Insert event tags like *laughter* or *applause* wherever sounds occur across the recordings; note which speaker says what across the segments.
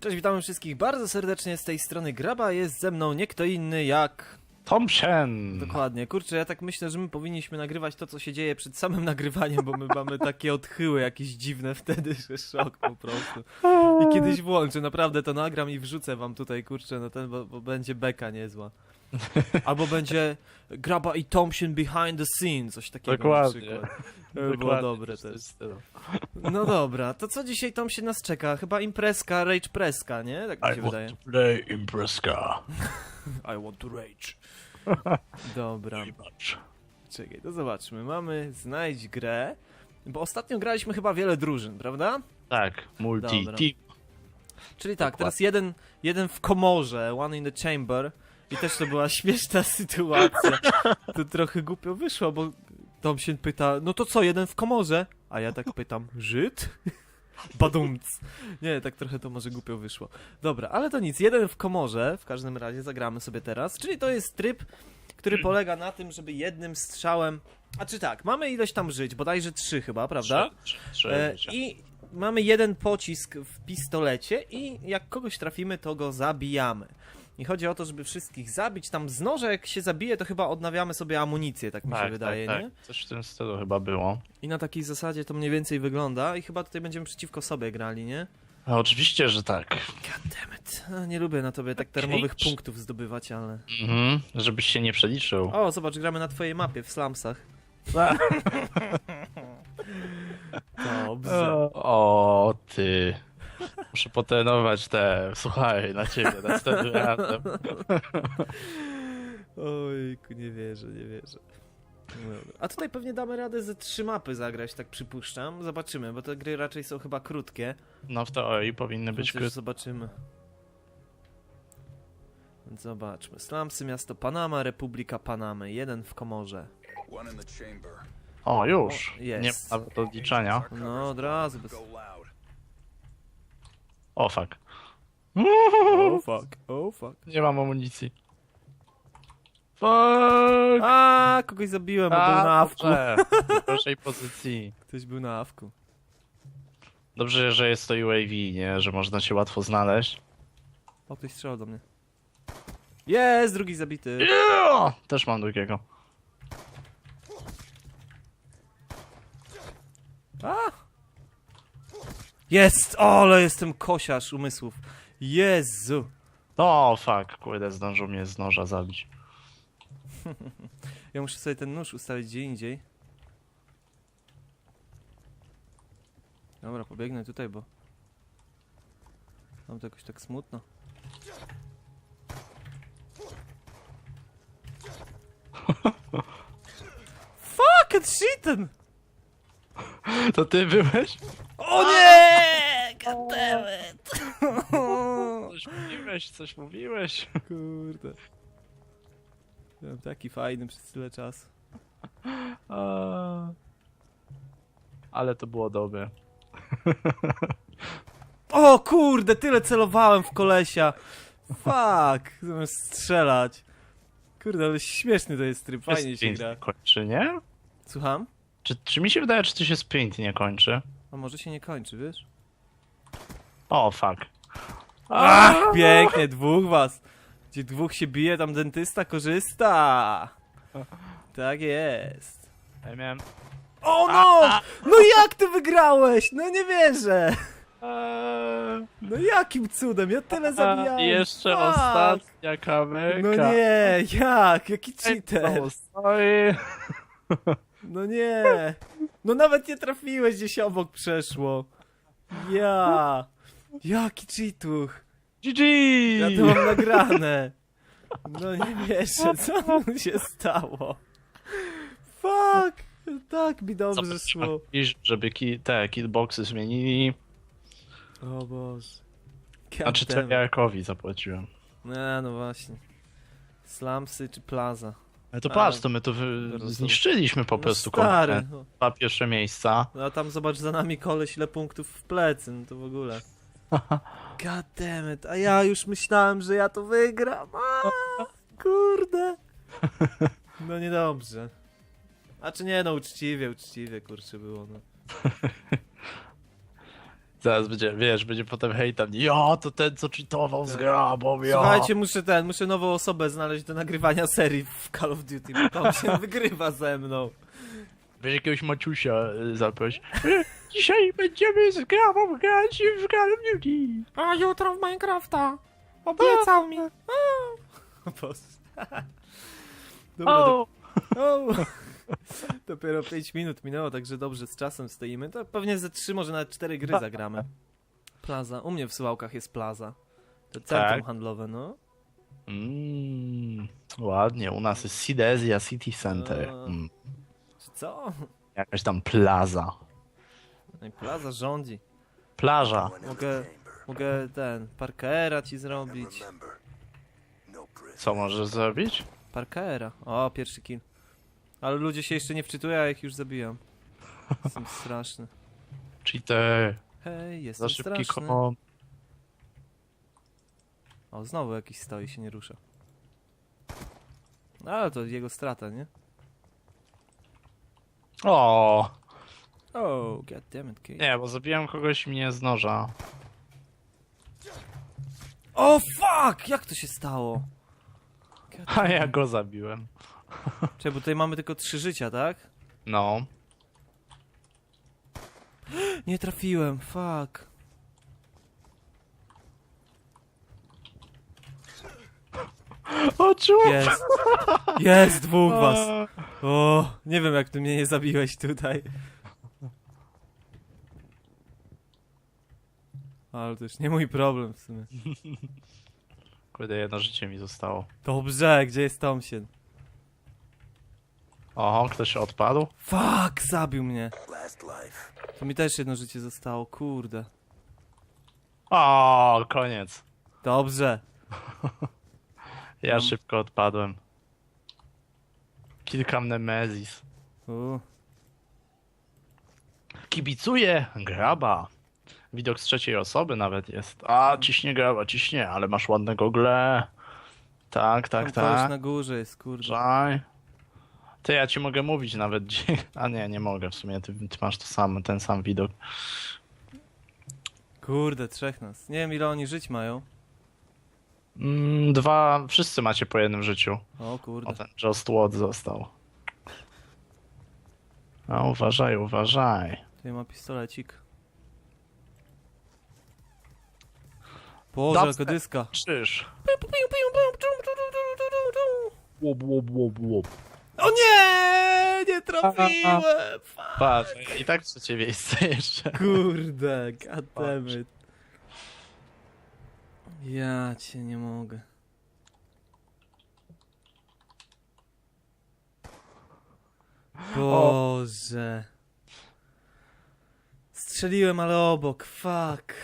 Speaker 1: Cześć, witamy wszystkich bardzo serdecznie z tej strony Graba. Jest ze mną nie kto inny jak...
Speaker 2: Thompson!
Speaker 1: Dokładnie, kurczę, ja tak myślę, że my powinniśmy nagrywać to, co się dzieje przed samym nagrywaniem, bo my *laughs* mamy takie odchyły jakieś dziwne wtedy, że szok po prostu. I *laughs* kiedyś włączę, naprawdę to nagram i wrzucę wam tutaj, kurczę, no ten, bo, bo będzie beka niezła. *laughs* Albo będzie Graba i Thompson behind the scenes, coś takiego
Speaker 2: Dokładnie.
Speaker 1: na przykład. By *laughs* było
Speaker 2: Dokładnie,
Speaker 1: dobre też. No dobra, to co dzisiaj tam się nas czeka? Chyba imprezka, rage preska, nie? Tak mi się
Speaker 2: I
Speaker 1: wydaje.
Speaker 2: want to play imprezka. *laughs*
Speaker 1: I want to rage. Dobra, czekaj, to zobaczmy. Mamy znajdź grę, bo ostatnio graliśmy chyba wiele drużyn, prawda?
Speaker 2: Tak, multi
Speaker 1: Dobra.
Speaker 2: team.
Speaker 1: Czyli tak,
Speaker 2: Dokładnie.
Speaker 1: teraz jeden, jeden w komorze, one in the chamber i też to była śmieszna *laughs* sytuacja. To trochę głupio wyszło, bo Tom się pyta, no to co, jeden w komorze? A ja tak pytam, Żyd? *laughs* Badumc. Nie, tak trochę to może głupio wyszło. Dobra, ale to nic, jeden w komorze, w każdym razie zagramy sobie teraz, czyli to jest tryb, który polega na tym, żeby jednym strzałem... A czy tak, mamy ileś tam żyć, bodajże trzy chyba, prawda?
Speaker 2: Trzy, trzy, trzy,
Speaker 1: E. I mamy jeden pocisk w pistolecie i jak kogoś trafimy, to go zabijamy. I chodzi o to, żeby wszystkich zabić. Tam z noża, jak się zabije, to chyba odnawiamy sobie amunicję, tak mi się
Speaker 2: tak,
Speaker 1: wydaje,
Speaker 2: tak,
Speaker 1: nie?
Speaker 2: tak. Coś w tym stylu chyba było.
Speaker 1: I na takiej zasadzie to mniej więcej wygląda i chyba tutaj będziemy przeciwko sobie grali, nie?
Speaker 2: A oczywiście, że tak.
Speaker 1: Goddammit. No, Nie lubię na tobie tak termowych punktów zdobywać, ale...
Speaker 2: Mhm, żebyś się nie przeliczył.
Speaker 1: O, zobacz, gramy na twojej mapie w slumsach. *laughs* Dobrze.
Speaker 2: O, ty. Muszę potrenować te. Słuchaj, na ciebie następnym *laughs* razem.
Speaker 1: Ojku, nie wierzę, nie wierzę. No. A tutaj pewnie damy radę ze trzy mapy zagrać, tak przypuszczam. Zobaczymy, bo te gry raczej są chyba krótkie.
Speaker 2: No w teorii powinny być krótkie.
Speaker 1: zobaczymy. Więc zobaczmy. Slumsy, miasto Panama, Republika Panamy. Jeden w komorze.
Speaker 3: One in the chamber.
Speaker 2: O, już.
Speaker 1: O, jest.
Speaker 2: Nie ma nawet odliczania.
Speaker 1: No, od razu. Bez...
Speaker 2: O, fuck.
Speaker 1: Oh *laughs* fuck, oh fuck.
Speaker 2: Nie mam amunicji. Fuck!
Speaker 1: A, kogoś zabiłem, bo był na awku.
Speaker 2: W gorszej *laughs* pozycji.
Speaker 1: Ktoś był na awku.
Speaker 2: Dobrze, że jest to UAV, nie? Że można się łatwo znaleźć.
Speaker 1: O, ktoś strzelał do mnie. Jest, drugi zabity.
Speaker 2: Yeah! Też mam drugiego.
Speaker 1: A! Jest! O, ale jestem kosiarz umysłów. Jezu!
Speaker 2: O, fuck, kurde, zdążył mnie z noża zabić. *laughs*
Speaker 1: Ja muszę sobie ten nóż ustawić gdzie indziej. Dobra, pobiegnę tutaj, bo... Mam to jakoś tak smutno. *laughs* Fucking shitten!
Speaker 2: To ty byłeś?
Speaker 1: O nie! Goddammit!
Speaker 2: Coś mówiłeś, coś mówiłeś.
Speaker 1: Kurde. Byłem taki fajny przez tyle czasu.
Speaker 2: A. Ale to było dobre.
Speaker 1: O kurde, tyle celowałem w kolesia. Fuck, zamiast strzelać. Kurde, ale śmieszny to jest tryb, fajnie się
Speaker 2: sprint
Speaker 1: gra.
Speaker 2: kończy, nie?
Speaker 1: Słucham?
Speaker 2: Czy, czy mi się wydaje, czy to się sprint nie kończy?
Speaker 1: A może się nie kończy, wiesz?
Speaker 2: O, fuck.
Speaker 1: Ach, pięknie, dwóch was. Gdzie dwóch się bije, tam dentysta korzysta. Tak jest.
Speaker 2: Ja miałem...
Speaker 1: O no! No jak ty wygrałeś? No nie wierzę.
Speaker 2: Eee,
Speaker 1: No jakim cudem? Ja tyle zabijałem.
Speaker 2: I jeszcze
Speaker 1: Fuck.
Speaker 2: ostatnia kamerka.
Speaker 1: No nie, jak? Jaki cheater?
Speaker 2: no, sorry. *laughs*
Speaker 1: No nie. No nawet nie trafiłeś, gdzieś obok przeszło. Ja. Jaki cheatuch.
Speaker 2: GG!
Speaker 1: Ja to mam nagrane. No nie wierzę, co mu się stało. Fuck. Tak mi dobrze szło.
Speaker 2: iż- żeby ki te kitboxy zmienili.
Speaker 1: O Boże.
Speaker 2: Znaczy
Speaker 1: Goddammit.
Speaker 2: Treyarchowi zapłaciłem.
Speaker 1: No, no właśnie. Slumsy czy Plaza?
Speaker 2: Ale to patrz, to my to wy... zniszczyliśmy po
Speaker 1: No
Speaker 2: prostu
Speaker 1: stary.
Speaker 2: kompletnie.
Speaker 1: no.
Speaker 2: Dwa pierwsze miejsca.
Speaker 1: No a tam zobacz za nami koleś ile punktów w plecy, no to w ogóle. *laughs* God damn it, a ja już myślałem, że ja to wygram. A, kurde. *laughs* No niedobrze. A czy nie, no uczciwie, uczciwie, kurczę było, no. *laughs*
Speaker 2: Zaraz będzie, wiesz, będzie potem hejt tam, ja, to ten, co cheatował z grabą, ja.
Speaker 1: Słuchajcie, muszę ten, muszę nową osobę znaleźć do nagrywania serii w Call of Duty, bo tam się *laughs* wygrywa ze mną.
Speaker 2: Weź jakiegoś Maciusia y, zaproś. Dzisiaj będziemy z grabą grać w Call of Duty.
Speaker 1: A jutro w Minecrafta. Obiecał mi. *laughs* *laughs* O Boże. Dobra, do,
Speaker 2: O! *laughs*
Speaker 1: Dopiero 5 minut minęło, także dobrze z czasem stoimy. To pewnie ze 3, może nawet 4 gry *laughs* zagramy. Plaza. U mnie w Sułałkach jest plaza. To centrum
Speaker 2: Tak.
Speaker 1: handlowe, no.
Speaker 2: Mm, ładnie, u nas jest Silesia City Center. Mm,
Speaker 1: Czy co?
Speaker 2: jakaś tam plaza.
Speaker 1: No i plaza rządzi.
Speaker 2: Plaża.
Speaker 1: Mogę, mogę ten, parkera ci zrobić.
Speaker 2: Co możesz zrobić?
Speaker 1: Parkera. O, pierwszy kill. Ale ludzie się jeszcze nie wczytują, a ich już zabijam. *laughs* Jestem straszny.
Speaker 2: Cheater.
Speaker 1: Hej,
Speaker 2: Za
Speaker 1: jestem
Speaker 2: szybki
Speaker 1: straszny.
Speaker 2: kom.
Speaker 1: O, znowu jakiś stoi, się nie rusza. No, Ale to jego strata, nie?
Speaker 2: O,
Speaker 1: Oh, god damn it, kid.
Speaker 2: nie, bo zabiłem kogoś mnie z noża.
Speaker 1: O, fuck! Jak to się stało? God *laughs*
Speaker 2: A ja go zabiłem.
Speaker 1: Czekaj, bo tutaj mamy tylko trzy życia, tak?
Speaker 2: No.
Speaker 1: Nie trafiłem, fuck.
Speaker 2: O, czuł!
Speaker 1: Jest. Jest dwóch was. O, nie wiem jak ty mnie nie zabiłeś tutaj. Ale to już nie mój problem w sumie.
Speaker 2: Kurde, jedno życie mi zostało.
Speaker 1: Dobrze, gdzie jest Tomsien?
Speaker 2: Oho, ktoś odpadł?
Speaker 1: Fuck, zabił mnie. To mi też jedno życie zostało, kurde.
Speaker 2: O, koniec.
Speaker 1: Dobrze. *laughs*
Speaker 2: Ja
Speaker 1: Mam-
Speaker 2: szybko odpadłem. Kilka nemezis.
Speaker 1: U.
Speaker 2: Kibicuję, graba. Widok z trzeciej osoby nawet jest. A, ciśnie graba, ciśnie, ale masz ładne gogle. Tak, tak,
Speaker 1: Tam koleś
Speaker 2: tak.
Speaker 1: na górze jest, kurde.
Speaker 2: Żaj. Ty, ja ci mogę mówić nawet gdzie... A nie, nie mogę w sumie, ty, ty masz to sam, ten sam widok.
Speaker 1: Kurde, trzech nas. Nie wiem ile oni żyć mają.
Speaker 2: Mm, dwa, wszyscy macie po jednym życiu.
Speaker 1: O kurde.
Speaker 2: O, ten Just Watt został. A uważaj, uważaj.
Speaker 1: Tutaj ma pistolecik. Boże, jaka dyska.
Speaker 2: Krzyż. Łob, łob, łob, łob.
Speaker 1: O nie! Nie trafiłem! Fuck.
Speaker 2: Patrz, i tak trzecie miejsce jeszcze.
Speaker 1: Kurde, goddammit. Ja cię nie mogę. Boże. Strzeliłem, ale obok, fuck.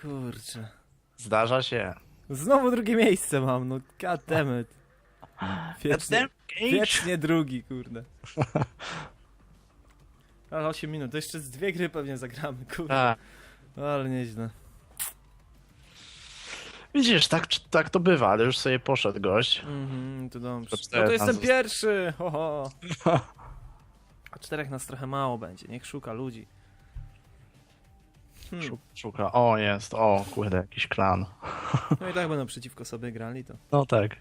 Speaker 1: Kurczę.
Speaker 2: Zdarza się.
Speaker 1: Znowu drugie miejsce mam, no goddammit. Wiecznie, wiecznie drugi, kurde. Ale 8 minut, to jeszcze z dwie gry pewnie zagramy, kurde.
Speaker 2: Tak.
Speaker 1: Ale nieźle.
Speaker 2: Widzisz, tak, tak to bywa, ale już sobie poszedł gość.
Speaker 1: Mhm, to dobrze. No to jestem pierwszy! Ho, ho. *laughs* A czterech nas trochę mało będzie, niech szuka ludzi. Hmm.
Speaker 2: Szu- Szuka. O, jest. O, kurde, jakiś klan.
Speaker 1: No i tak będą przeciwko sobie grali to.
Speaker 2: No tak.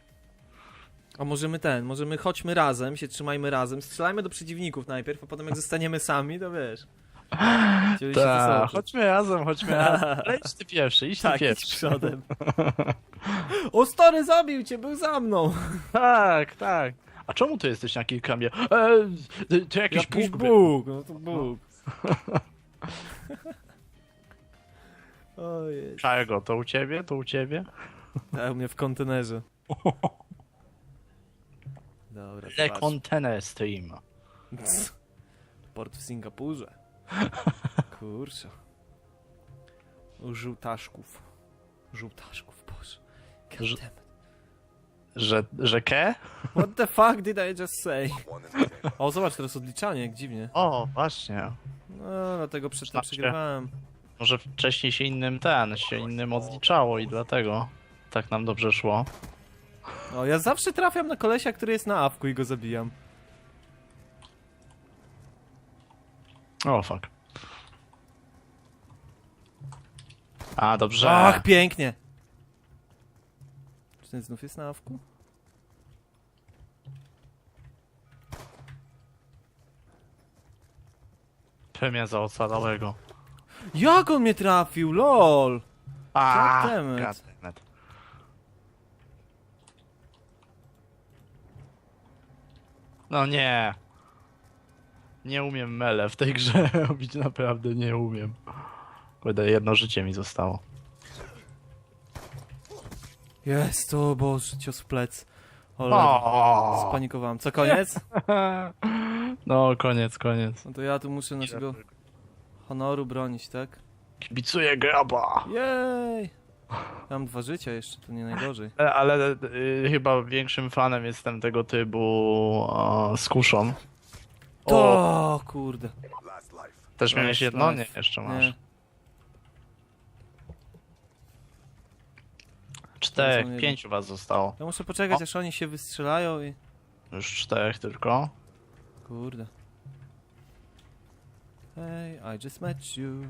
Speaker 1: A możemy ten, możemy chodźmy razem, się trzymajmy razem, strzelajmy do przeciwników najpierw, a potem jak *laughs* zostaniemy sami, to wiesz.
Speaker 2: Tak, chodźmy razem, chodźmy razem. *laughs* Ale idź ty pierwszy, idź ty
Speaker 1: Tak, idź
Speaker 2: pierwszy.
Speaker 1: przodem. *laughs* o stary zabił cię, był za mną!
Speaker 2: Tak, tak. A czemu ty jesteś na kilka mnie? E, to jakiś
Speaker 1: Jakiś
Speaker 2: Bóg.
Speaker 1: Bóg, no to Bóg. Ojej.
Speaker 2: Czego? To u ciebie? To u ciebie?
Speaker 1: Tak, u mnie w kontenerze. Dobra,
Speaker 2: Le
Speaker 1: zobacz.
Speaker 2: Container Stream. *laughs*
Speaker 1: Port w Singapurze. Kurczę. Żółtaszków. Żółtaszków, boże.
Speaker 2: Ż-
Speaker 1: damn it.
Speaker 2: Że, że ke?
Speaker 1: What the fuck did I just say? O, zobacz teraz odliczanie, jak dziwnie.
Speaker 2: O, właśnie.
Speaker 1: No, dlatego przedtem
Speaker 2: Znaczy-
Speaker 1: przegrywałem.
Speaker 2: Może wcześniej się innym ten, się innym odliczało i dlatego tak nam dobrze szło.
Speaker 1: O, ja zawsze trafiam na kolesia, który jest na awku i go zabijam.
Speaker 2: O, fuck. A, dobrze.
Speaker 1: Ach, pięknie. Czy ten znów jest na awku?
Speaker 2: Premia za ocalałego.
Speaker 1: Jak on mnie trafił, lol!
Speaker 2: A,
Speaker 1: goddammit.
Speaker 2: No nie. Nie umiem mele w tej grze *laughs* robić, naprawdę nie umiem. Kurde, jedno życie mi zostało.
Speaker 1: Jest, o Boże, cios w plec. O,
Speaker 2: O!
Speaker 1: spanikowałem. Co, koniec? *laughs*
Speaker 2: No, koniec, koniec.
Speaker 1: No to ja tu muszę naszego honoru bronić, tak?
Speaker 2: Kibicuję graba.
Speaker 1: Jej! Mam dwa życia jeszcze, to nie najgorzej.
Speaker 2: Ale, ale y, chyba większym fanem jestem tego typu o, z kuszą. O,
Speaker 1: To, kurde.
Speaker 2: też miałeś jedno? Nie, jeszcze masz.
Speaker 1: Nie.
Speaker 2: Czterech, pięciu was zostało.
Speaker 1: Ja muszę poczekać, aż oni się wystrzelają i...
Speaker 2: Już czterech tylko.
Speaker 1: Kurde. Hey, I just met you.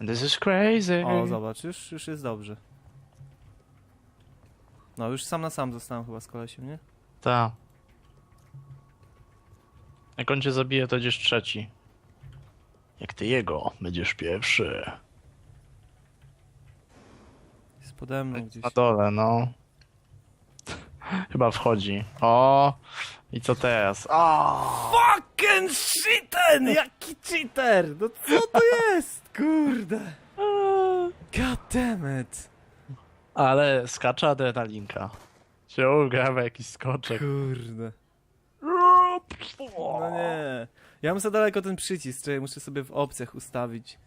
Speaker 2: This is crazy.
Speaker 1: O, zobacz, już, już jest dobrze. No, już sam na sam zostałem chyba z kolesiem, nie?
Speaker 2: Ta. Jak on cię zabije, to będziesz trzeci. Jak ty jego, będziesz pierwszy.
Speaker 1: Jest pode mną gdzieś.
Speaker 2: Na dole, no. Chyba wchodzi. O! I co teraz? O!
Speaker 1: Fucking shiten! Jaki cheater! No co to jest? Kurde. God damn it.
Speaker 2: Ale skacza adrenalinka. Się ugrała jakiś skoczek.
Speaker 1: Kurde. No nie. Ja mam za daleko ten przycisk, czyli muszę sobie w opcjach ustawić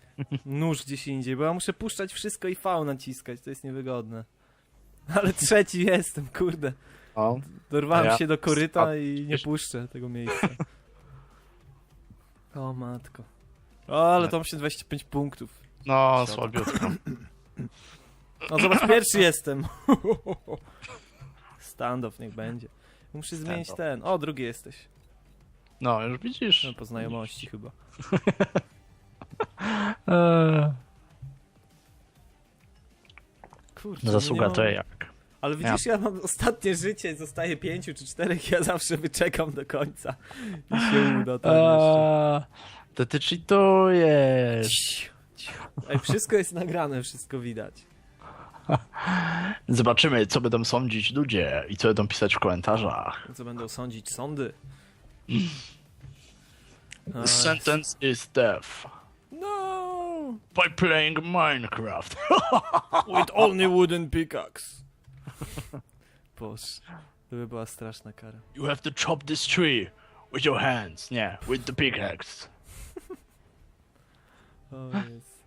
Speaker 1: nóż gdzieś indziej, bo ja muszę puszczać wszystko i V naciskać, to jest niewygodne. Ale trzeci jestem, kurde.
Speaker 2: O,
Speaker 1: Dorwałem
Speaker 2: ja-
Speaker 1: się do koryta i nie puszczę tego miejsca. O matko. O, ale to mam się 25 punktów.
Speaker 2: no, słabiutko.
Speaker 1: No zobacz, pierwszy jestem. *laughs* Standoff niech będzie. Muszę zmienić ten. O, drugi jesteś.
Speaker 2: No, już widzisz.
Speaker 1: No, po znajomości chyba. *laughs*
Speaker 2: Eee,
Speaker 1: Kurczę, no nie
Speaker 2: zasługa
Speaker 1: mam-
Speaker 2: to jak.
Speaker 1: Ale widzisz, ja mam ostatnie życie, zostaje pięciu czy czterech, ja zawsze wyczekam do końca. I się uda to jeszcze.
Speaker 2: To ty cheatujesz.
Speaker 1: Ciu, ciu. Ej, wszystko jest nagrane, wszystko widać.
Speaker 2: Zobaczymy, co będą sądzić ludzie i co będą pisać w komentarzach.
Speaker 1: Co będą sądzić sądy?
Speaker 2: The sentence is death.
Speaker 1: No!
Speaker 2: By playing Minecraft. *laughs*
Speaker 1: With only wooden pickaxe. *laughs* Boże, to by była straszna kara.
Speaker 2: You have to chop this tree with your hands. Nie, with the pickaxe. *laughs*
Speaker 1: O jest.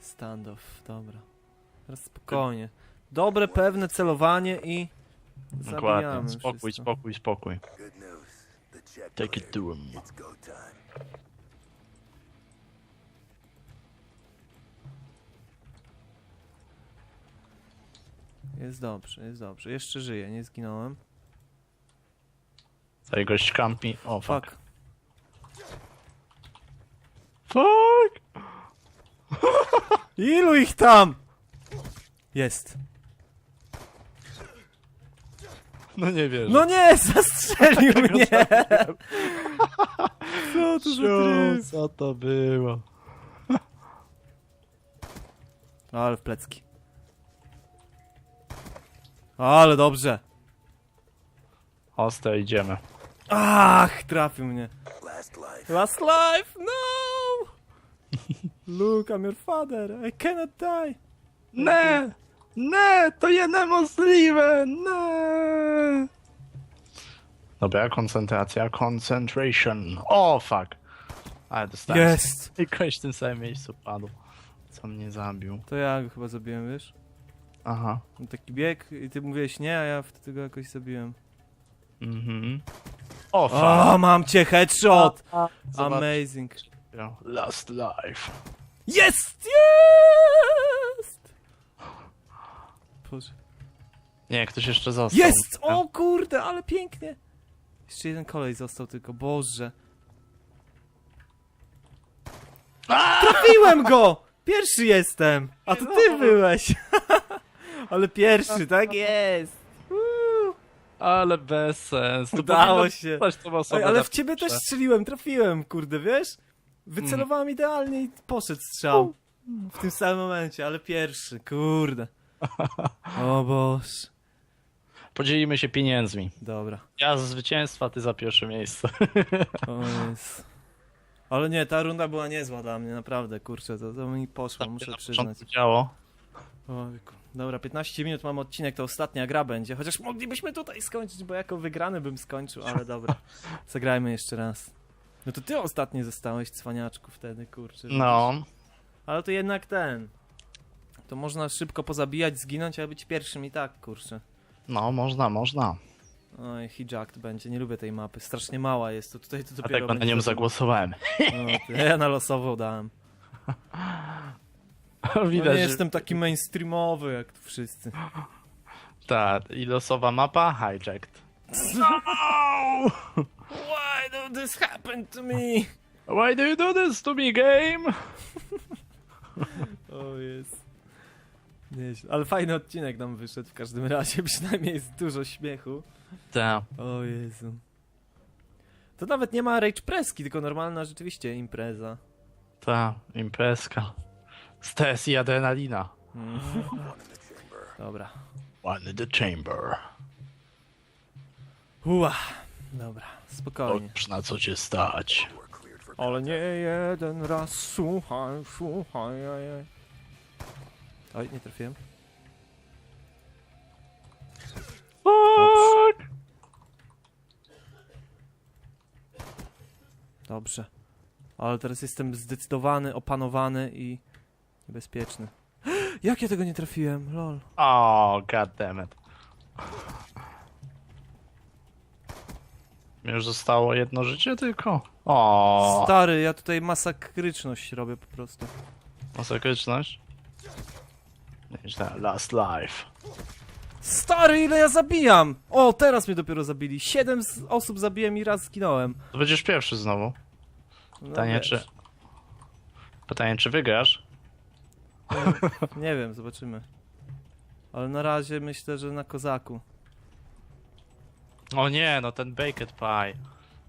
Speaker 1: Standoff, dobra. Teraz spokojnie. Dobre, pewne celowanie i zabijamy
Speaker 2: Dokładnie. Spokój,
Speaker 1: wszystko.
Speaker 2: spokój, spokój.
Speaker 3: Good news. The check
Speaker 2: Take it to him.
Speaker 3: It's go time.
Speaker 1: Jest dobrze, jest dobrze. Jeszcze żyję, nie zginąłem.
Speaker 2: Tutaj gość kampi. O, fuck.
Speaker 1: Fuck.
Speaker 2: Fuck! *laughs*
Speaker 1: Ilu ich tam? Jest.
Speaker 2: No nie wierzę.
Speaker 1: No nie, *laughs* zastrzelił mnie! *laughs* Co to za tryb?
Speaker 2: co to było?
Speaker 1: Ale w plecki. Ale dobrze.
Speaker 2: Ostre, idziemy.
Speaker 1: Ach, trafił mnie.
Speaker 3: Last life.
Speaker 1: Last life, no! *laughs* Look, I'm your father. I cannot die.
Speaker 2: Nie! Nie! To je niemożliwe! Nie! Dobra, koncentracja, concentration. O, fuck. Ale dostałem.
Speaker 1: Jest!
Speaker 2: I kość w tym samym miejscu padł. Co mnie zabił.
Speaker 1: To ja go chyba zabiłem, wiesz?
Speaker 2: Aha.
Speaker 1: Taki bieg i ty mówiłeś nie, a ja wtedy go jakoś zabiłem.
Speaker 2: Mhm. O, fuck.
Speaker 1: O, mam cię, headshot!
Speaker 2: Zobacz.
Speaker 1: Amazing.
Speaker 2: Last life.
Speaker 1: Jest! Jest! Boże.
Speaker 2: Nie, ktoś jeszcze został.
Speaker 1: Jest! O kurde, ale pięknie! Jeszcze jeden kolej został tylko, Boże. Trafiłem go! Pierwszy jestem! A to ty byłeś! *laughs* Ale pierwszy, tak jest!
Speaker 2: Ale bez sensu.
Speaker 1: Udało się. ale
Speaker 2: na
Speaker 1: w ciebie też strzeliłem, trafiłem, kurde, wiesz? Wycelowałem idealnie i poszedł strzał. W tym samym momencie, ale pierwszy, kurde. O Boż.
Speaker 2: Podzielimy się pieniędzmi.
Speaker 1: Dobra.
Speaker 2: Ja za zwycięstwa, ty za pierwsze miejsce.
Speaker 1: O jest. Ale nie, ta runda była niezła dla mnie, naprawdę, kurczę, to, to mi poszło, muszę
Speaker 2: na
Speaker 1: przyznać.
Speaker 2: działo.
Speaker 1: Ojku. Dobra, 15 minut mam odcinek, to ostatnia gra będzie. Chociaż moglibyśmy tutaj skończyć, bo jako wygrany bym skończył, ale dobra. *laughs* Zagrajmy jeszcze raz. No to ty ostatni zostałeś, cwaniaczku, wtedy, kurczę.
Speaker 2: No.
Speaker 1: Ale to jednak ten. To można szybko pozabijać, zginąć, a być pierwszym i tak, kurczę.
Speaker 2: No, można, można.
Speaker 1: Oj, hijacked będzie, nie lubię tej mapy. Strasznie mała jest, to tutaj to dopiero
Speaker 2: Dlatego na
Speaker 1: będzie
Speaker 2: nią
Speaker 1: za-
Speaker 2: zagłosowałem.
Speaker 1: No, ja na losową dałem. *laughs* *laughs* No,
Speaker 2: Widać,
Speaker 1: nie
Speaker 2: że...
Speaker 1: jestem taki mainstreamowy jak tu wszyscy.
Speaker 2: Tak, i losowa mapa hijacked.
Speaker 1: Why did this happen to me?
Speaker 2: Why do you do this to me, game?
Speaker 1: O jest. Nieźle. Ale fajny odcinek nam wyszedł w każdym razie, *laughs* przynajmniej jest dużo śmiechu.
Speaker 2: Tak.
Speaker 1: O Jezu. To nawet nie ma rage preski, tylko normalna rzeczywiście impreza.
Speaker 2: Ta, imprezka. Stres i adrenalina.
Speaker 1: Mm.
Speaker 3: One in the chamber.
Speaker 1: Dobra.
Speaker 2: One in the chamber.
Speaker 1: Ua. Dobra, spokojnie.
Speaker 2: Dobrze, na co cię stać.
Speaker 1: Ale nie jeden raz, słuchaj, słuchaj, oj, oj. Oj, nie trafiłem.
Speaker 2: Fuck!
Speaker 1: Dobrze. Ale teraz jestem zdecydowany, opanowany i niebezpieczny. *gasps* Jak ja tego nie trafiłem? Lol.
Speaker 2: O, goddammit. Mi Już zostało jedno życie tylko. O,
Speaker 1: Stary, ja tutaj masakryczność robię po prostu.
Speaker 2: masakryczność. Nieźle, last life.
Speaker 1: Stary, ile ja zabijam! O, teraz mnie dopiero zabili. Siedem z- osób zabiłem i raz zginąłem.
Speaker 2: To będziesz pierwszy znowu.
Speaker 1: No,
Speaker 2: Pytanie,
Speaker 1: wiesz.
Speaker 2: czy... Pytanie, czy wygrasz?
Speaker 1: Nie wiem, zobaczymy. Ale na razie myślę, że na kozaku.
Speaker 2: O nie, no ten Baked Pie.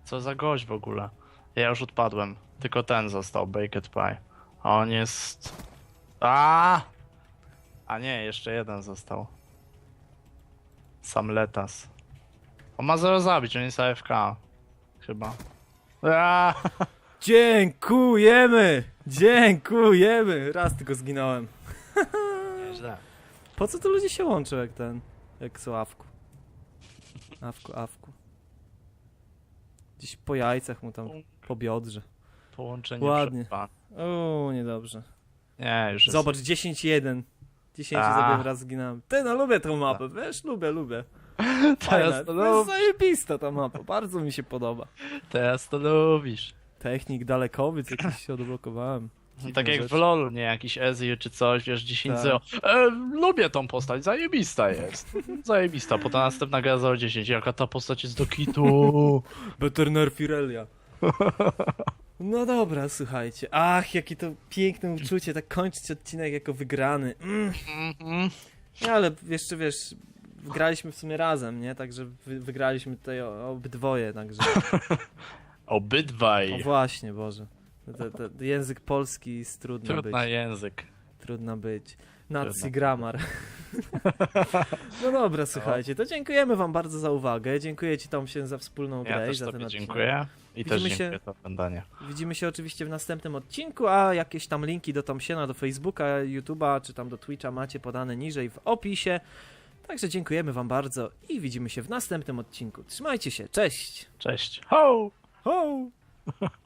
Speaker 2: Co za gość w ogóle. Ja już odpadłem. Tylko ten został, Baked Pie. A on jest... A! A nie, jeszcze jeden został. Sam Letas. On ma zero zabić, on jest AFK. Chyba. A!
Speaker 1: Dziękujemy! Dziękujemy! Raz tylko zginąłem.
Speaker 2: Nieźle.
Speaker 1: Po co to ludzie się łączą jak ten? Jak są awku. Awku, awku. Gdzieś po jajcach mu tam, po biodrze.
Speaker 2: Połączenie
Speaker 1: Ładnie. O, niedobrze.
Speaker 2: Nie, już jest.
Speaker 1: Zobacz, 10-1. 10
Speaker 2: A.
Speaker 1: raz zginąłem. Ty, no lubię tą mapę, wiesz, lubię, lubię. *laughs* Fajna,
Speaker 2: Teraz to,
Speaker 1: to jest
Speaker 2: lub...
Speaker 1: zajebista ta mapa, bardzo mi się podoba.
Speaker 2: Teraz to lubisz.
Speaker 1: Technik dalekowiec jakiś się odblokowałem.
Speaker 2: No tak jak w
Speaker 1: rzeczy.
Speaker 2: LoLu, nie? Jakiś Ezreal czy coś, wiesz, 10
Speaker 1: Tak.
Speaker 2: 0 e, Lubię tą postać, zajebista jest. Zajebista, potem następna gra 010, jaka ta postać jest do kitu. *laughs*
Speaker 1: Better Firelia. No dobra, słuchajcie. Ach, jakie to piękne uczucie, tak kończyć odcinek jako wygrany. Mm. Nie, ale jeszcze wiesz, wygraliśmy w sumie razem, nie? Także wy, wygraliśmy tutaj obydwoje, także... *laughs* O
Speaker 2: Obydwaj.
Speaker 1: właśnie, Boże. To, to, to język polski jest trudno być.
Speaker 2: Trudny język.
Speaker 1: Trudno być. Nazi grammar. *laughs* No dobra, słuchajcie, to dziękujemy wam bardzo za uwagę. Dziękuję ci Tom się za wspólną grę
Speaker 2: Ja
Speaker 1: i
Speaker 2: też
Speaker 1: za ten odcinek.
Speaker 2: dziękuję. I też
Speaker 1: Widzimy się-
Speaker 2: dziękuję za oglądanie.
Speaker 1: Widzimy się oczywiście w następnym odcinku, a jakieś tam linki do Tomsiena, do Facebooka, YouTube'a, czy tam do Twitcha macie podane niżej w opisie. Także dziękujemy wam bardzo i widzimy się w następnym odcinku. Trzymajcie się, cześć!
Speaker 2: Cześć. Ho!
Speaker 1: Ho! *laughs*